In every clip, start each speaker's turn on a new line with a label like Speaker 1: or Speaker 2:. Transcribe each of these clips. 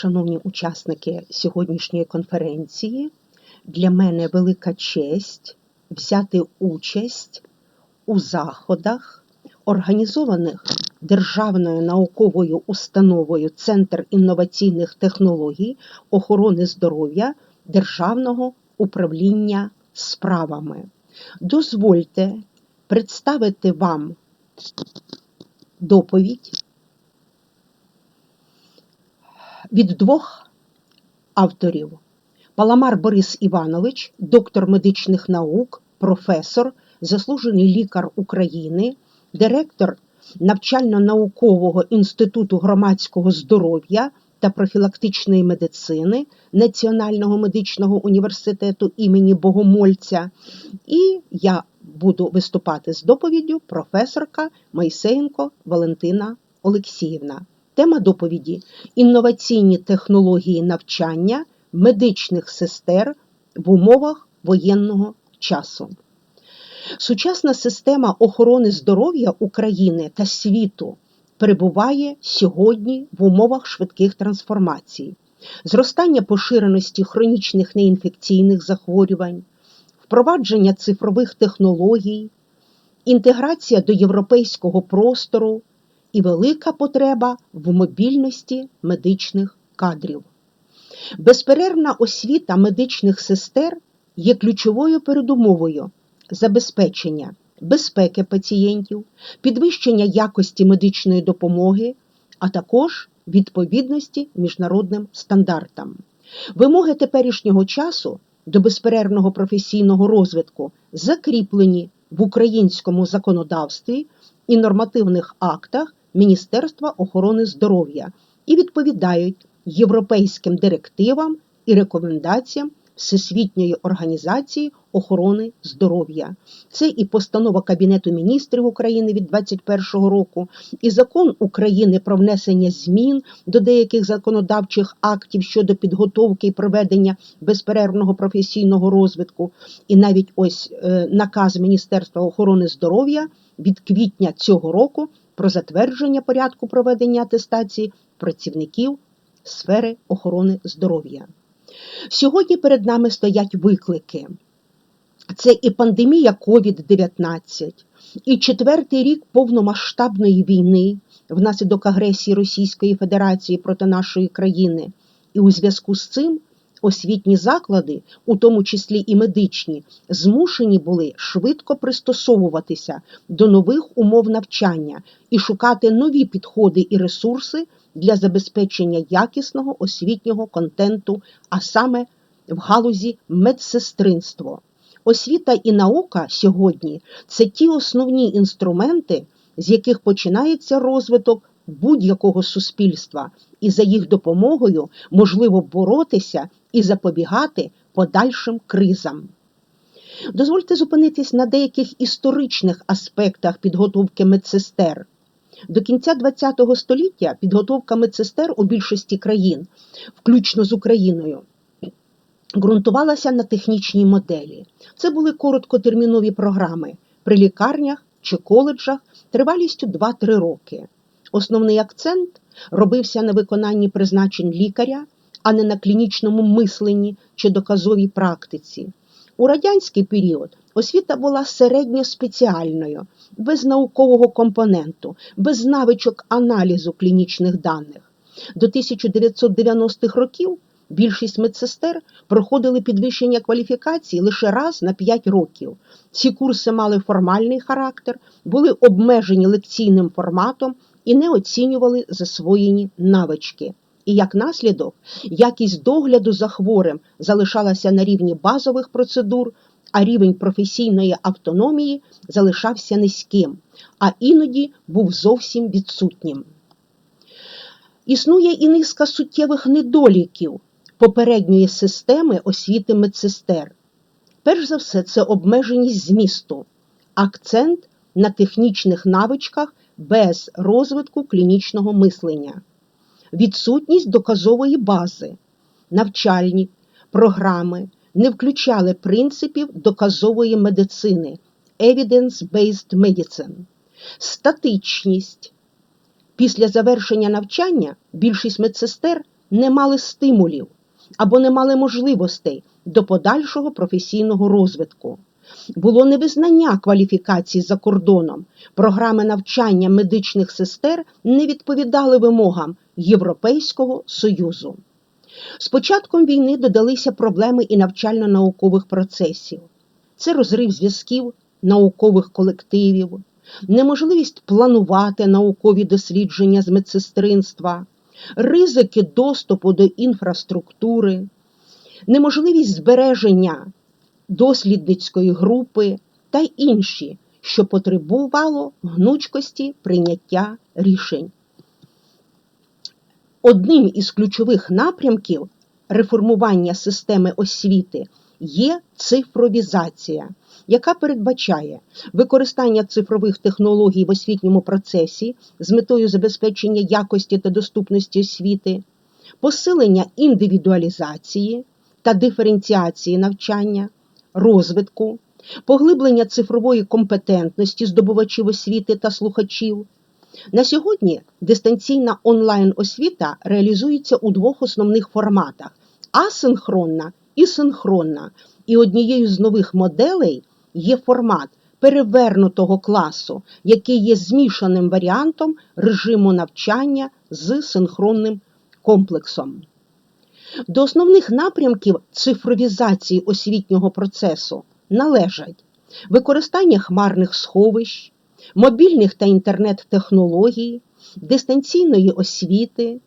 Speaker 1: Шановні учасники сьогоднішньої конференції, для мене велика честь взяти участь у заходах, організованих Державною науковою установою Центр інноваційних технологій охорони здоров'я Державного управління справами. Дозвольте представити вам доповідь від двох авторів. Паламар Борис Іванович, доктор медичних наук, професор, заслужений лікар України, директор навчально-наукового інституту громадського здоров'я та профілактичної медицини Національного медичного університету імені Богомольця. І я буду виступати з доповіддю професорка Майсеєнко Валентина Олексіївна. Тема доповіді інноваційні технології навчання медичних сестер в умовах воєнного часу. Сучасна система охорони здоров'я України та світу перебуває сьогодні в умовах швидких трансформацій, зростання поширеності хронічних неінфекційних захворювань, впровадження цифрових технологій, інтеграція до європейського простору і велика потреба в мобільності медичних кадрів. Безперервна освіта медичних сестер є ключовою передумовою забезпечення безпеки пацієнтів, підвищення якості медичної допомоги, а також відповідності міжнародним стандартам. Вимоги теперішнього часу до безперервного професійного розвитку закріплені в українському законодавстві і нормативних актах Міністерства охорони здоров'я і відповідають європейським директивам і рекомендаціям Всесвітньої організації охорони здоров'я. Це і постанова Кабінету міністрів України від 2021 року, і закон України про внесення змін до деяких законодавчих актів щодо підготовки і проведення безперервного професійного розвитку, і навіть ось е, наказ Міністерства охорони здоров'я від квітня цього року про затвердження порядку проведення атестації працівників сфери охорони здоров'я. Сьогодні перед нами стоять виклики. Це і пандемія COVID-19, і четвертий рік повномасштабної війни внаслідок агресії Російської Федерації проти нашої країни. І у зв'язку з цим освітні заклади, у тому числі і медичні, змушені були швидко пристосовуватися до нових умов навчання і шукати нові підходи і ресурси для забезпечення якісного освітнього контенту, а саме в галузі медсестринство. Освіта і наука сьогодні це ті основні інструменти, з яких починається розвиток будь-якого суспільства, і за їх допомогою можливо боротися і запобігати подальшим кризам. Дозвольте зупинитись на деяких історичних аспектах підготовки медсестер. До кінця ХХ століття підготовка медсестер у більшості країн, включно з Україною, ґрунтувалася на технічній моделі. Це були короткотермінові програми при лікарнях чи коледжах тривалістю 2-3 роки. Основний акцент робився на виконанні призначень лікаря, а не на клінічному мисленні чи доказовій практиці. У радянський період освіта була середньоспеціальною, без наукового компоненту, без навичок аналізу клінічних даних. До 1990-х років більшість медсестер проходили підвищення кваліфікації лише раз на 5 років. Ці курси мали формальний характер, були обмежені лекційним форматом і не оцінювали засвоєні навички. І як наслідок, якість догляду за хворим залишалася на рівні базових процедур, а рівень професійної автономії залишався низьким, а іноді був зовсім відсутнім. Існує і низка суттєвих недоліків попередньої системи освіти медсестер. Перш за все, це обмеженість змісту, акцент на технічних навичках без розвитку клінічного мислення, відсутність доказової бази, навчальні програми не включали принципів доказової медицини evidence-based medicine, статичність. Після завершення навчання більшість медсестер не мали стимулів або не мали можливостей до подальшого професійного розвитку. Було невизнання кваліфікацій за кордоном. Програми навчання медичних сестер не відповідали вимогам Європейського Союзу. З початком війни додалися проблеми і навчально-наукових процесів. Це розрив зв'язків наукових колективів, неможливість планувати наукові дослідження з медсестринства, ризики доступу до інфраструктури, неможливість збереження дослідницької групи та інші, що потребувало гнучкості прийняття рішень. Одним із ключових напрямків реформування системи освіти є цифровізація, яка передбачає використання цифрових технологій в освітньому процесі з метою забезпечення якості та доступності освіти, посилення індивідуалізації та диференціації навчання, розвитку, поглиблення цифрової компетентності здобувачів освіти та слухачів. На сьогодні дистанційна онлайн-освіта реалізується у двох основних форматах: асинхронна і синхронна. І однією з нових моделей є формат перевернутого класу, який є змішаним варіантом режиму навчання з синхронним комплексом. До основних напрямків цифровізації освітнього процесу належать використання хмарних сховищ, мобільних та інтернет-технологій, дистанційної освіти,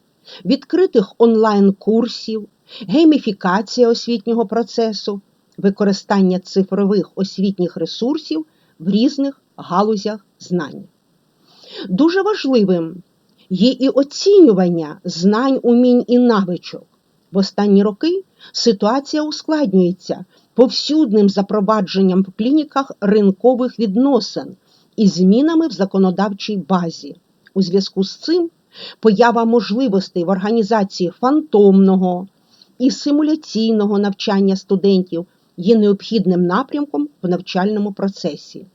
Speaker 1: відкритих онлайн-курсів, гейміфікація освітнього процесу, використання цифрових освітніх ресурсів в різних галузях знань. Дуже важливим є і оцінювання знань, умінь і навичок. В останні роки ситуація ускладнюється повсюдним запровадженням в клініках ринкових відносин і змінами в законодавчій базі. У зв'язку з цим поява можливостей в організації фантомного і симуляційного навчання студентів є необхідним напрямком в навчальному процесі.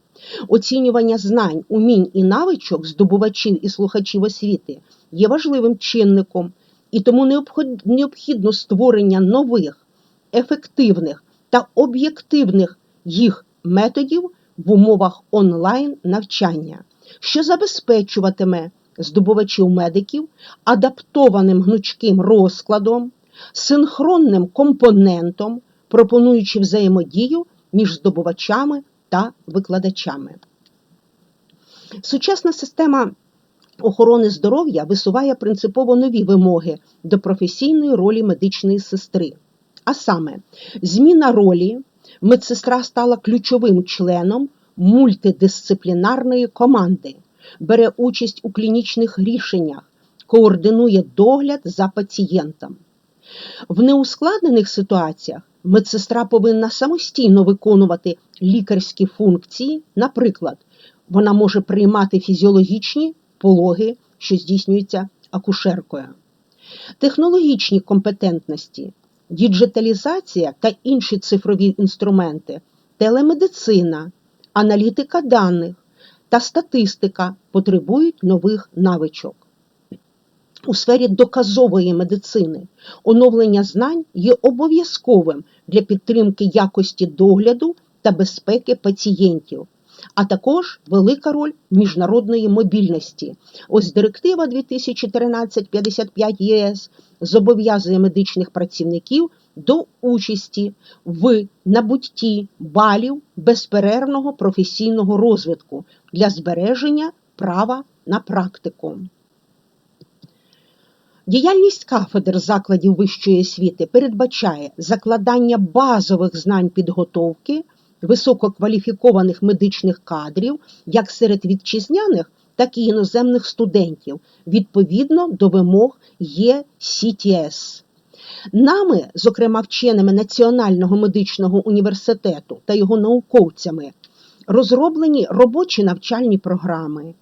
Speaker 1: Оцінювання знань, умінь і навичок здобувачів і слухачів освіти є важливим чинником, і тому необхідно створення нових, ефективних та об'єктивних їх методів в умовах онлайн навчання, що забезпечуватиме здобувачів медиків адаптованим гнучким розкладом, синхронним компонентом, пропонуючи взаємодію між здобувачами та викладачами. Сучасна система охорони здоров'я висуває принципово нові вимоги до професійної ролі медичної сестри. А саме, зміна ролі медсестра стала ключовим членом мультидисциплінарної команди, бере участь у клінічних рішеннях, координує догляд за пацієнтом. В неускладнених ситуаціях медсестра повинна самостійно виконувати лікарські функції, наприклад, вона може приймати фізіологічні пологи, що здійснюються акушеркою. Технологічні компетентності, діджиталізація та інші цифрові інструменти, телемедицина, аналітика даних та статистика потребують нових навичок. У сфері доказової медицини оновлення знань є обов'язковим для підтримки якості догляду та безпеки пацієнтів, а також велика роль міжнародної мобільності. Ось директива 2013-55 ЄС зобов'язує медичних працівників до участі в набутті балів безперервного професійного розвитку для збереження права на практику. Діяльність кафедр закладів вищої освіти передбачає закладання базових знань підготовки висококваліфікованих медичних кадрів як серед вітчизняних, так і іноземних студентів відповідно до вимог ЄСІТІС. Нами, зокрема вченими Національного медичного університету та його науковцями, розроблені робочі навчальні програми,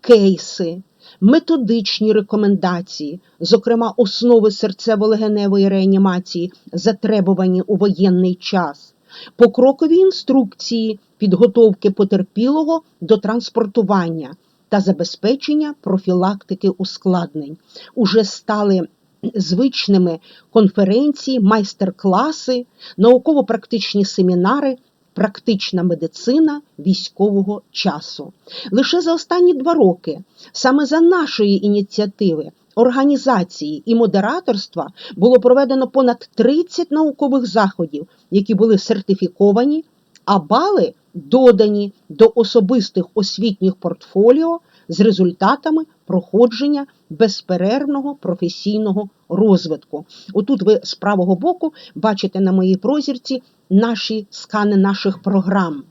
Speaker 1: кейси, методичні рекомендації, зокрема основи серцево-легеневої реанімації, затребувані у воєнний час, покрокові інструкції підготовки потерпілого до транспортування та забезпечення профілактики ускладнень, уже стали звичними конференції, майстер-класи, науково-практичні семінари, практична медицина військового часу. Лише за останні два роки, саме за нашої ініціативи, організації і модераторства було проведено понад 30 наукових заходів, які були сертифіковані, а бали додані до особистих освітніх портфоліо з результатами проходження безперервного професійного розвитку. Отут ви з правого боку бачите на моїй прозірці наші скани наших програм.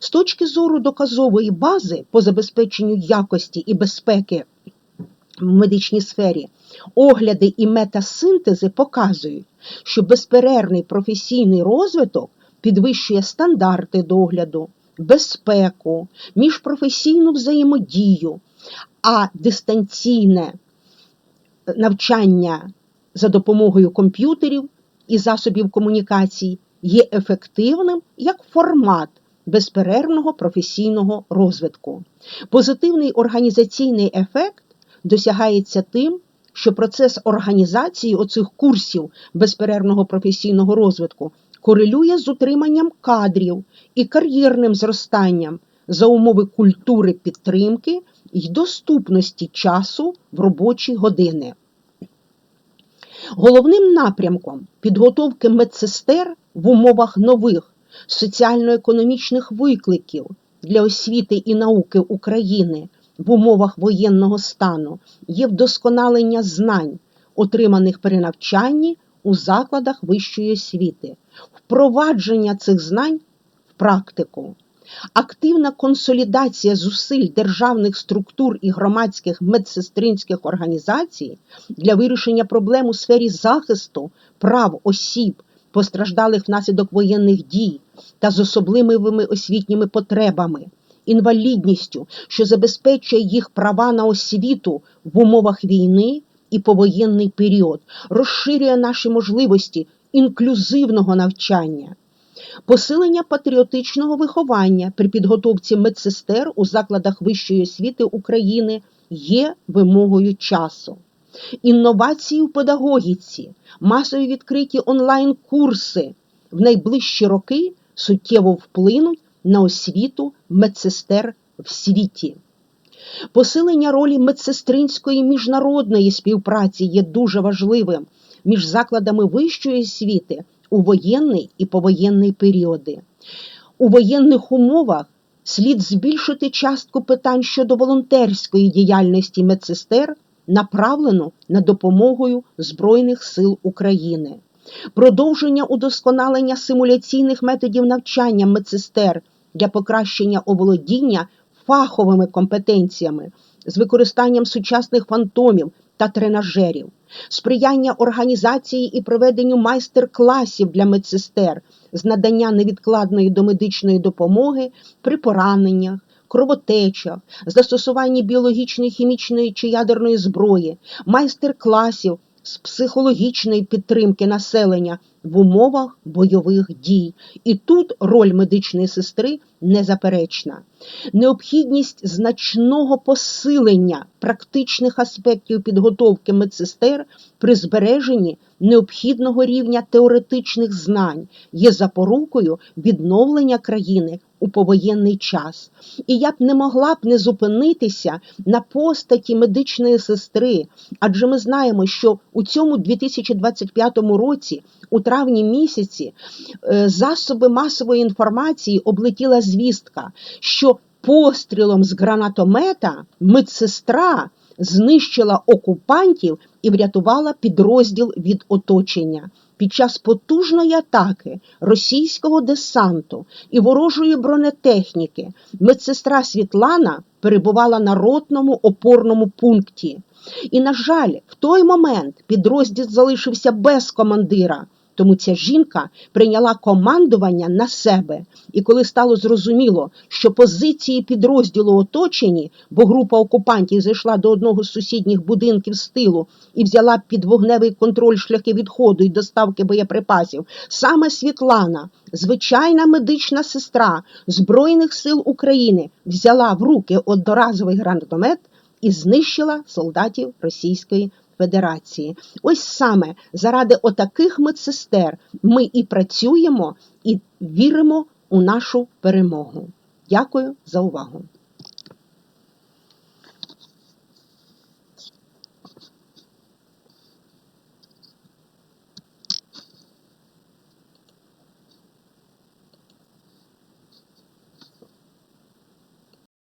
Speaker 1: З точки зору доказової бази по забезпеченню якості і безпеки в медичній сфері, огляди і метасинтези показують, що безперервний професійний розвиток підвищує стандарти догляду, безпеку, міжпрофесійну взаємодію, а дистанційне навчання за допомогою комп'ютерів і засобів комунікацій є ефективним як формат безперервного професійного розвитку. Позитивний організаційний ефект досягається тим, що процес організації оцих курсів безперервного професійного розвитку корелює з утриманням кадрів і кар'єрним зростанням за умови культури підтримки і доступності часу в робочі години. Головним напрямком підготовки медсестер в умовах нових соціально-економічних викликів для освіти і науки України в умовах воєнного стану є вдосконалення знань, отриманих при навчанні у закладах вищої освіти, впровадження цих знань в практику. Активна консолідація зусиль державних структур і громадських медсестринських організацій для вирішення проблем у сфері захисту прав осіб, постраждалих внаслідок воєнних дій та з особливими освітніми потребами, інвалідністю, що забезпечує їх права на освіту в умовах війни і повоєнний період, розширює наші можливості інклюзивного навчання. Посилення патріотичного виховання при підготовці медсестер у закладах вищої освіти України є вимогою часу. Інновації в педагогіці, масові відкриті онлайн-курси в найближчі роки суттєво вплинуть на освіту медсестер в світі. Посилення ролі медсестринської міжнародної співпраці є дуже важливим між закладами вищої освіти у воєнний і повоєнний періоди. У воєнних умовах слід збільшити частку питань щодо волонтерської діяльності медсестер, направлену на допомогою Збройних сил України, продовження удосконалення симуляційних методів навчання медсестер для покращення оволодіння фаховими компетенціями з використанням сучасних фантомів та тренажерів, сприяння організації і проведенню майстер-класів для медсестер з надання невідкладної домедичної допомоги при пораненнях, кровотечах, застосуванні біологічної, хімічної чи ядерної зброї, майстер-класів з психологічної підтримки населення в умовах бойових дій. І тут роль медичної сестри незаперечна. Необхідність значного посилення практичних аспектів підготовки медсестер при збереженні необхідного рівня теоретичних знань є запорукою відновлення країни у повоєнний час. І я б не могла б не зупинитися на постаті медичної сестри, адже ми знаємо, що у цьому 2025 році, у травні місяці, е, засоби масової інформації облетіла звістка, що пострілом з гранатомета медсестра знищила окупантів і врятувала підрозділ від оточення. Під час потужної атаки російського десанту і ворожої бронетехніки медсестра Світлана перебувала на ротному опорному пункті. І, на жаль, в той момент підрозділ залишився без командира. Тому ця жінка прийняла командування на себе. І коли стало зрозуміло, що позиції підрозділу оточені, бо група окупантів зайшла до одного з сусідніх будинків з тилу і взяла під вогневий контроль шляхи відходу і доставки боєприпасів, саме Світлана, звичайна медична сестра Збройних сил України, взяла в руки одноразовий гранатомет і знищила солдатів Російської Федерації. Ось саме заради отаких медсестер ми і працюємо, і віримо у нашу перемогу. Дякую за увагу!